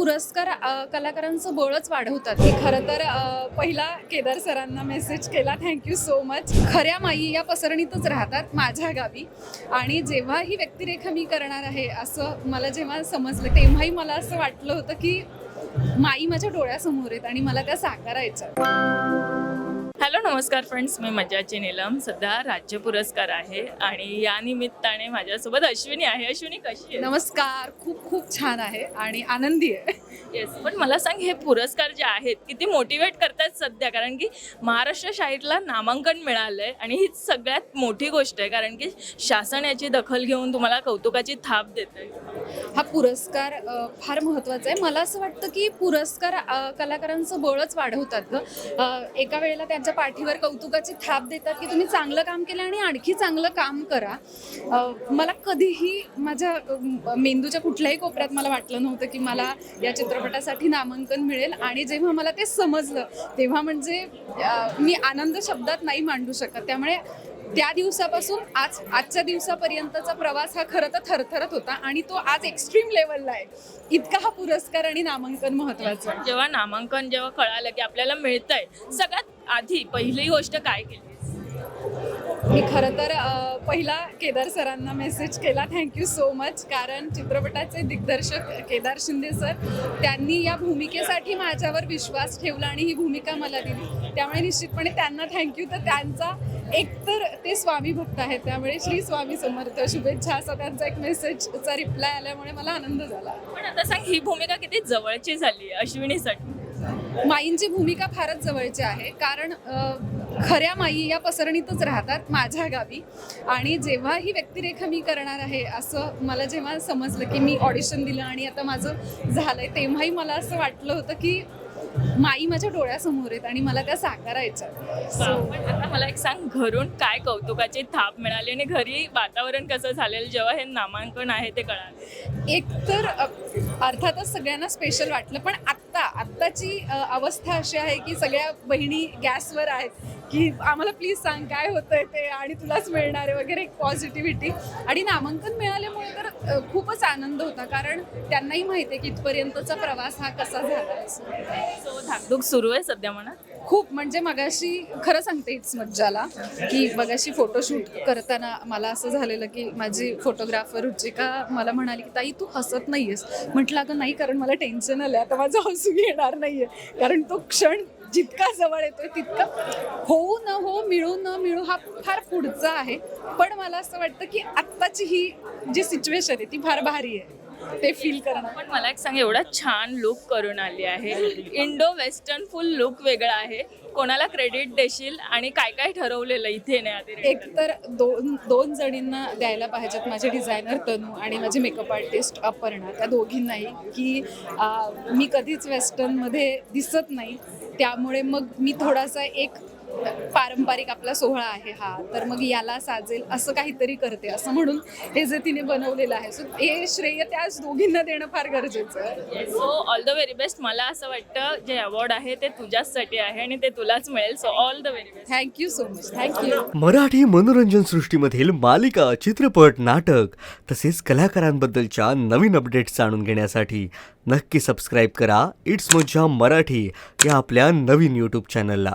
पुरस्कार कलाकारांचं बळच वाढवतात. मी खरं तर पहिला केदार सरांना मेसेज केला. थँक्यू सो मच खऱ्या माई या पसरणीतच राहतात माझ्या गावी. आणि जेव्हा ही व्यक्तिरेखा मी करणार आहे असं मला जेव्हा समजलं तेव्हाही मला असं वाटलं होतं की माई माझ्या डोळ्यासमोर आहेत आणि मला त्या साकारायच्या हॅलो नमस्कार फ्रेंड्स. मी मज्जाची नीलम. सध्या राज्य पुरस्कार आहे आणि या निमित्ताने माझ्यासोबत अश्विनी आहे. अश्विनी कशी आहे नमस्कार. खूप खूप छान आहे आणि आनंदी आहे. येस पण मला सांग हे पुरस्कार जे आहेत किती मोटिवेट करतात सध्या? कारण की महाराष्ट्र शाहीरला नामांकन मिळालं आहे आणि हीच सगळ्यात मोठी गोष्ट आहे. कारण की शासन याची दखल घेऊन तुम्हाला कौतुकाची थाप देत आहे हा पुरस्कार अ, फार महत्त्वाचा आहे. मला असं वाटतं की पुरस्कार अ, कलाकारांचं बळच वाढवतात ग. अ, एका वेळेला त्यांच्या पाठीवर कौतुकाची थाप देतात की तुम्ही चांगलं काम केलं आणि आणखी चांगलं काम करा. मला कधीही माझ्या मेंदूच्या कुठल्याही कोपऱ्यात मला वाटलं नव्हतं की मला या चित्रपटासाठी नामांकन मिळेल आणि जेव्हा मला ते समजलं तेव्हा म्हणजे मी आनंद शब्दात नाही मांडू शकत. त्यामुळे त्या दिवसापासून आज आजच्या दिवसापर्यंतचा प्रवास हा खरं तर थरथरत होता आणि तो आज एक्स्ट्रीम लेवलला आहे. इतका हा पुरस्कार आणि नामांकन महत्वाचं जेव्हा नामांकन जेव्हा कळालं की आपल्याला मिळतंय सगळ्यात आधी पहिली गोष्ट काय केली? मी खरं तर पहिला केदार सरांना मेसेज केला. थँक्यू सो मच कारण चित्रपटाचे दिग्दर्शक केदार शिंदे सर त्यांनी या भूमिकेसाठी माझ्यावर विश्वास ठेवला आणि ही भूमिका मला दिली. त्यामुळे निश्चितपणे त्यांना थँक्यू तर त्यांचा एकतर ते स्वामी भक्त आहेत. त्यामुळे श्री स्वामी समर्थ. शुभेच्छा. असा त्यांचा एक मेसेजचा रिप्लाय आल्यामुळे मला आनंद झाला. पण आता सांग ही भूमिका किती जवळची झाली आहे अश्विनीसाठी? माईंची भूमिका फारच जवळची आहे. कारण खऱ्या माई या पसरणीतच राहतात माझ्या गावी. आणि जेव्हा ही व्यक्तिरेखा मी करणार आहे असं मला जेव्हा समजलं की मी ऑडिशन दिलं आणि आता माझं झालंय तेव्हाही मला असं वाटलं होतं की माई माझ्या डोळ्यासमोर आहेत आणि मला त्या साकारायच्या आता मला एक सांग घरून काय कौतुकाची थाप मिळाली आणि घरी वातावरण कसं झालेलं जेव्हा हे नामांकन आहे ते कळालं? एक तर अर्थातच सगळ्यांना स्पेशल वाटलं पण आत्ता आत्ताची अवस्था अशी आहे की सगळ्या बहिणी गॅसवर आहेत. की आम्हाला प्लीज सांग काय होतंय ते आणि तुलाच मिळणार आहे वगैरे एक पॉझिटिव्हिटी आणि नामांकन मिळाल्यामुळे तर खूपच आनंद होता कारण त्यांनाही माहिती आहे की इथपर्यंतचा प्रवास हा कसा झाला सो धाकधूक सुरू आहे सध्या म्हणा? खूप म्हणजे मगाशी खरं सांगते इट्स मज्जाला की मगाशी फोटोशूट करताना मला असं झालेलं की माझी फोटोग्राफर रुचिका मला म्हणाली की ताई तू हसत नाहीयेस. म्हटलं अगं नाही कारण मला टेन्शन आलं आता माझं हसू येणार नाहीये. कारण तो क्षण जितका जवळ येतोय तितका होऊ न हो मिळू न मिळू हा फार पुढचा आहे. पण मला असं वाटतं की आत्ताची ही जी सिच्युएशन आहे ती फार भारी आहे. ते फील करणं पण मला एक सांग एवढा छान लुक करून आली आहे. इंडो वेस्टर्न फुल लुक वेगळा आहे. कोणाला क्रेडिट देशील आणि काय काय ठरवलेलं इथे येण्याआधी एक तर दोन दोन जणींना द्यायला पाहिजेत. माझे डिझायनर तनू आणि माझे मेकअप आर्टिस्ट अपर्णा. त्या दोघींनाही की आ, मी कधीच वेस्टर्नमध्ये दिसत नाही. त्यामुळे मग मी थोडासा एक पारंपरिक आपला सोहळा आहे हा. तर मग याला साजेल असं काहीतरी करते असं म्हणून हे जे तिने बनवलेलं आहे. सो हे श्रेय त्याच दोघींना देणं फार गरजेचं आहे. So all the very best मला असं वाटतं जे अवॉर्ड आहे ते तुझ्याचसाठी आहे आणि ते तुलाच मिळेल. So all the very best thank you so much thank you Marathi मनोरंजन सृष्टीमधील मालिका चित्रपट नाटक तसेच कलाकारांबद्दलच्या नवीन अपडेट्स जाणून घेण्यासाठी नक्की सबस्क्राईब करा. इट्स मज्जा मराठी या आपल्या नवीन यूट्यूब चॅनलला